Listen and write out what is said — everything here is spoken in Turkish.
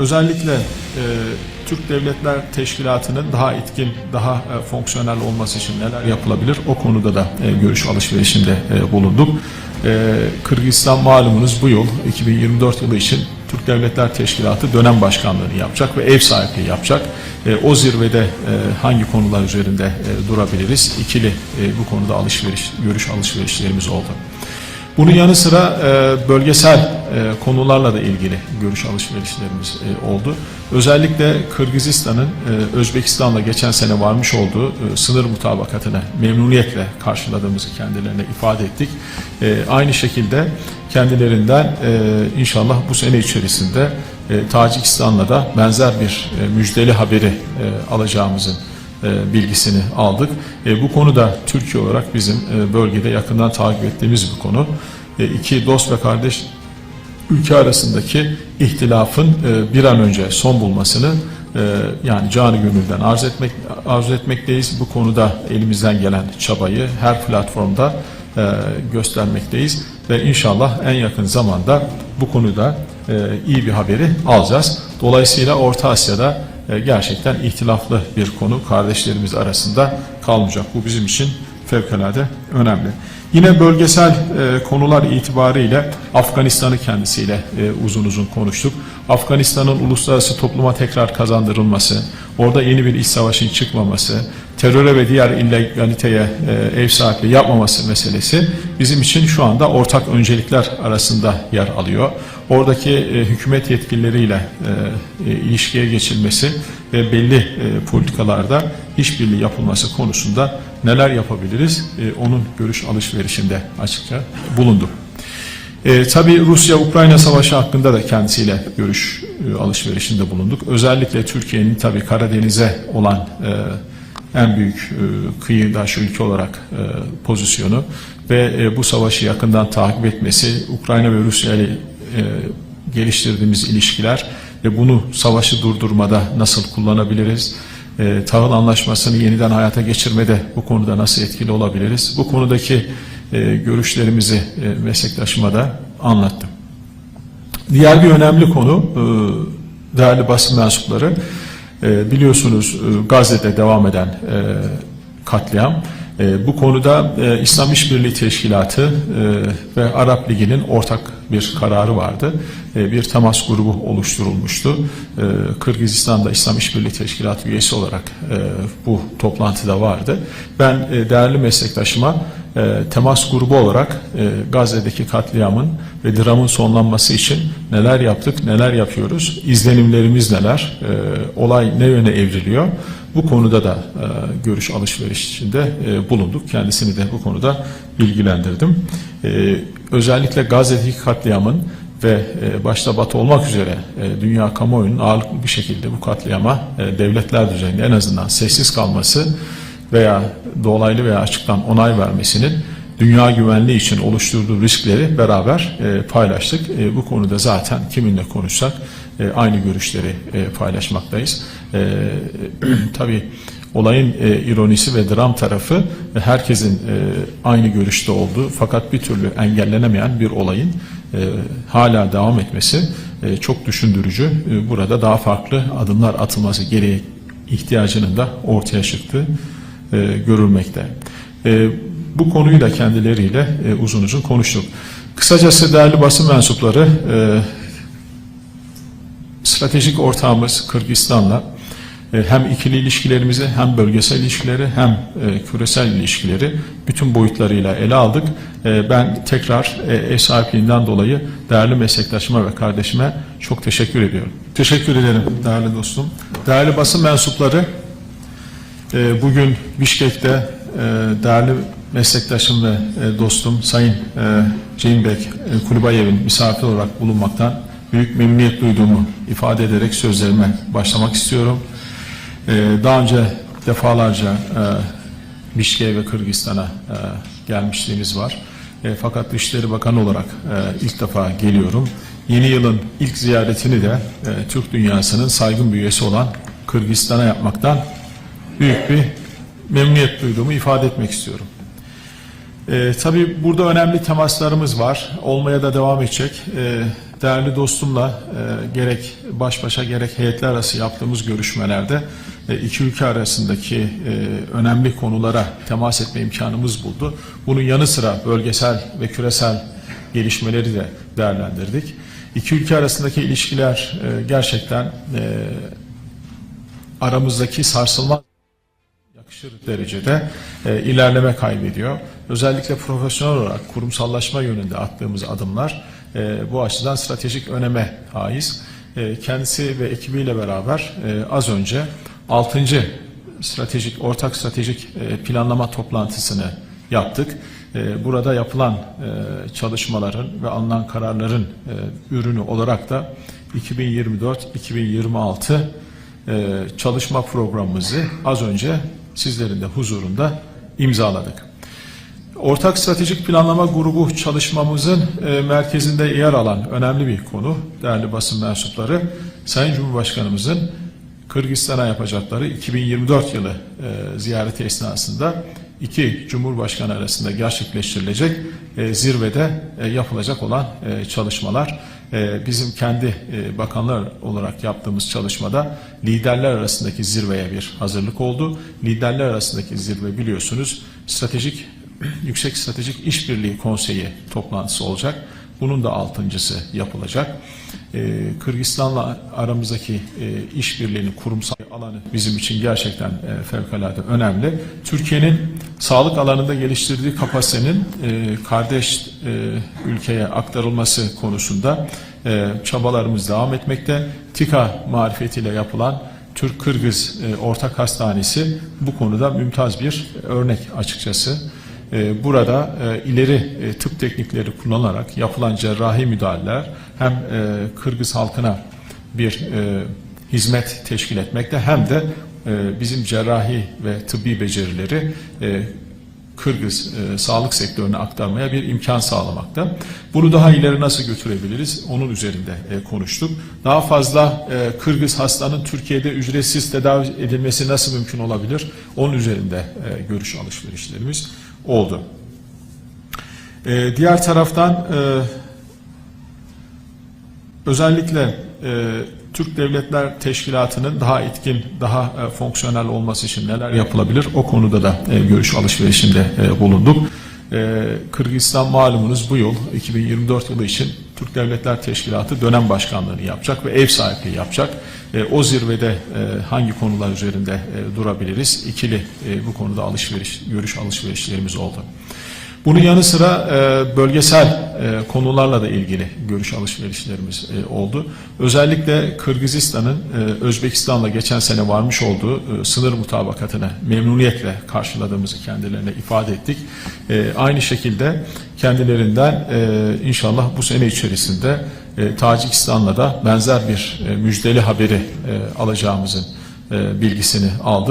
özellikle e, Türk Devletler Teşkilatı'nın daha etkin, daha e, fonksiyonel olması için neler yapılabilir? O konuda da e, görüş alışverişinde e, bulunduk. E, Kırgızistan malumunuz bu yıl 2024 yılı için Türk Devletler Teşkilatı dönem başkanlığını yapacak ve ev sahipliği yapacak. E, o zirvede e, hangi konular üzerinde e, durabiliriz? İkili e, bu konuda alışveriş, görüş alışverişlerimiz oldu. Bunun yanı sıra e, bölgesel e, konularla da ilgili görüş alışverişlerimiz e, oldu. Özellikle Kırgızistan'ın e, Özbekistan'la geçen sene varmış olduğu e, sınır mutabakatını memnuniyetle karşıladığımızı kendilerine ifade ettik. E, aynı şekilde kendilerinden e, inşallah bu sene içerisinde e, Tacikistan'la da benzer bir e, müjdeli haberi e, alacağımızın bilgisini aldık. E, bu konuda Türkiye olarak bizim e, bölgede yakından takip ettiğimiz bir konu. E, iki dost ve kardeş ülke arasındaki ihtilafın e, bir an önce son bulmasını e, yani canı gönülden arz etmek arzu etmekteyiz. Bu konuda elimizden gelen çabayı her platformda e, göstermekteyiz ve inşallah en yakın zamanda bu konuda e, iyi bir haberi alacağız. Dolayısıyla Orta Asya'da e, gerçekten ihtilaflı bir konu kardeşlerimiz arasında kalmayacak. Bu bizim için fevkalade önemli. Yine bölgesel e, konular itibariyle Afganistan'ı kendisiyle e, uzun uzun konuştuk. Afganistan'ın uluslararası topluma tekrar kazandırılması, orada yeni bir iç savaşın çıkmaması, teröre ve diğer illegaliteye e, ev sahipliği yapmaması meselesi bizim için şu anda ortak öncelikler arasında yer alıyor. Oradaki e, hükümet yetkilileriyle e, e, ilişkiye geçilmesi ve belli e, politikalarda işbirliği yapılması konusunda neler yapabiliriz? E, onun görüş alışverişinde açıkça bulunduk. E, tabii Rusya-Ukrayna savaşı hakkında da kendisiyle görüş e, alışverişinde bulunduk. Özellikle Türkiye'nin tabii Karadeniz'e olan e, en büyük e, kıyıdaş ülke olarak e, pozisyonu ve e, bu savaşı yakından takip etmesi, Ukrayna ve Rusya ile e, geliştirdiğimiz ilişkiler ve bunu savaşı durdurmada nasıl kullanabiliriz? E, tahıl anlaşmasını yeniden hayata geçirmede bu konuda nasıl etkili olabiliriz? Bu konudaki e, görüşlerimizi e, meslektaşıma da anlattım. Diğer bir önemli konu e, değerli basın mensupları e, biliyorsunuz e, Gazze'de devam eden katliam. Bu konuda İslam İşbirliği Teşkilatı ve Arap Ligi'nin ortak bir kararı vardı. Bir temas grubu oluşturulmuştu. E, Kırgızistan'da İslam İşbirliği Teşkilatı üyesi olarak bu toplantıda vardı. Ben değerli meslektaşıma e, temas grubu olarak e, Gazze'deki katliamın ve dramın sonlanması için neler yaptık, neler yapıyoruz, izlenimlerimiz neler, e, olay ne yöne evriliyor, bu konuda da e, görüş alışverişinde e, bulunduk. Kendisini de bu konuda bilgilendirdim. E, özellikle Gazze'deki katliamın ve e, başta Batı olmak üzere e, dünya kamuoyunun ağırlıklı bir şekilde bu katliama e, devletler düzeyinde en azından sessiz kalması veya dolaylı veya açıktan onay vermesinin dünya güvenliği için oluşturduğu riskleri beraber e, paylaştık. E, bu konuda zaten kiminle konuşsak e, aynı görüşleri e, paylaşmaktayız. E, tabii olayın e, ironisi ve dram tarafı e, herkesin e, aynı görüşte olduğu fakat bir türlü engellenemeyen bir olayın e, hala devam etmesi e, çok düşündürücü. E, burada daha farklı adımlar atılması gereği ihtiyacının da ortaya çıktığı e, görülmekte. E, bu konuyu da kendileriyle e, uzun uzun konuştuk. Kısacası değerli basın mensupları e, stratejik ortağımız Kırgızistan'la e, hem ikili ilişkilerimizi hem bölgesel ilişkileri hem e, küresel ilişkileri bütün boyutlarıyla ele aldık. E, ben tekrar e, ev sahipliğinden dolayı değerli meslektaşıma ve kardeşime çok teşekkür ediyorum. Teşekkür ederim değerli dostum. Değerli basın mensupları e, bugün Bişkek'te e, değerli meslektaşım ve e, dostum Sayın e, Ceymbek e, Kulübayev'in misafir olarak bulunmaktan büyük memnuniyet duyduğumu ifade ederek sözlerime başlamak istiyorum. Daha önce defalarca e, Bişkek'e ve Kırgızistan'a gelmişliğimiz var. Fakat Dışişleri Bakanı olarak ilk defa geliyorum. Yeni yılın ilk ziyaretini de Türk dünyasının saygın bir üyesi olan Kırgızistan'a yapmaktan büyük bir memnuniyet duyduğumu ifade etmek istiyorum. Ee, tabii burada önemli temaslarımız var. Olmaya da devam edecek. Ee, değerli dostumla e, gerek baş başa gerek heyetler arası yaptığımız görüşmelerde e, iki ülke arasındaki e, önemli konulara temas etme imkanımız buldu. Bunun yanı sıra bölgesel ve küresel gelişmeleri de değerlendirdik. İki ülke arasındaki ilişkiler e, gerçekten e, aramızdaki sarsılmaz yakışır derecede e, ilerleme kaybediyor. Özellikle profesyonel olarak kurumsallaşma yönünde attığımız adımlar e, bu açıdan stratejik öneme haiz. E, kendisi ve ekibiyle beraber e, az önce 6. stratejik ortak stratejik e, planlama toplantısını yaptık. E, burada yapılan e, çalışmaların ve alınan kararların e, ürünü olarak da 2024-2026 e, çalışma programımızı az önce sizlerin de huzurunda imzaladık. Ortak Stratejik Planlama Grubu çalışmamızın e, merkezinde yer alan önemli bir konu değerli basın mensupları Sayın Cumhurbaşkanımızın Kırgızistan'a yapacakları 2024 yılı e, ziyareti esnasında iki Cumhurbaşkanı arasında gerçekleştirilecek e, zirvede e, yapılacak olan e, çalışmalar. E, bizim kendi e, bakanlar olarak yaptığımız çalışmada liderler arasındaki zirveye bir hazırlık oldu. Liderler arasındaki zirve biliyorsunuz stratejik Yüksek Stratejik İşbirliği Konseyi toplantısı olacak. Bunun da altıncısı yapılacak. Ee, Kırgızistan'la aramızdaki e, işbirliğinin kurumsal alanı bizim için gerçekten e, fevkalade önemli. Türkiye'nin sağlık alanında geliştirdiği kapasitenin e, kardeş e, ülkeye aktarılması konusunda e, çabalarımız devam etmekte. TİKA marifetiyle yapılan Türk-Kırgız e, Ortak Hastanesi bu konuda mümtaz bir örnek açıkçası. E, Burada e, ileri e, tıp teknikleri kullanarak yapılan cerrahi müdahaleler hem e, Kırgız halkına bir hizmet teşkil etmekte hem de bizim cerrahi ve tıbbi becerileri Kırgız e, sağlık sektörüne aktarmaya bir imkan sağlamakta. Bunu daha ileri nasıl götürebiliriz? Onun üzerinde e, konuştuk. Daha fazla e, Kırgız hastanın Türkiye'de ücretsiz tedavi edilmesi nasıl mümkün olabilir? Onun üzerinde e, görüş alışverişlerimiz oldu. E, diğer taraftan e, özellikle e, Türk Devletler Teşkilatı'nın daha etkin, daha e, fonksiyonel olması için neler yapılabilir? O konuda da e, görüş alışverişinde e, bulunduk. E, Kırgızistan malumunuz bu yıl 2024 yılı için Türk Devletler Teşkilatı dönem başkanlığını yapacak ve ev sahipliği yapacak. E, o zirvede e, hangi konular üzerinde e, durabiliriz? İkili e, bu konuda alışveriş, görüş alışverişlerimiz oldu. Bunun yanı sıra e, bölgesel e, konularla da ilgili görüş alışverişlerimiz e, oldu. Özellikle Kırgızistan'ın Özbekistan'la geçen sene varmış olduğu sınır mutabakatını memnuniyetle karşıladığımızı kendilerine ifade ettik. Aynı şekilde kendilerinden inşallah bu sene içerisinde Tacikistan'la da benzer bir müjdeli haberi alacağımızın bilgisini aldık.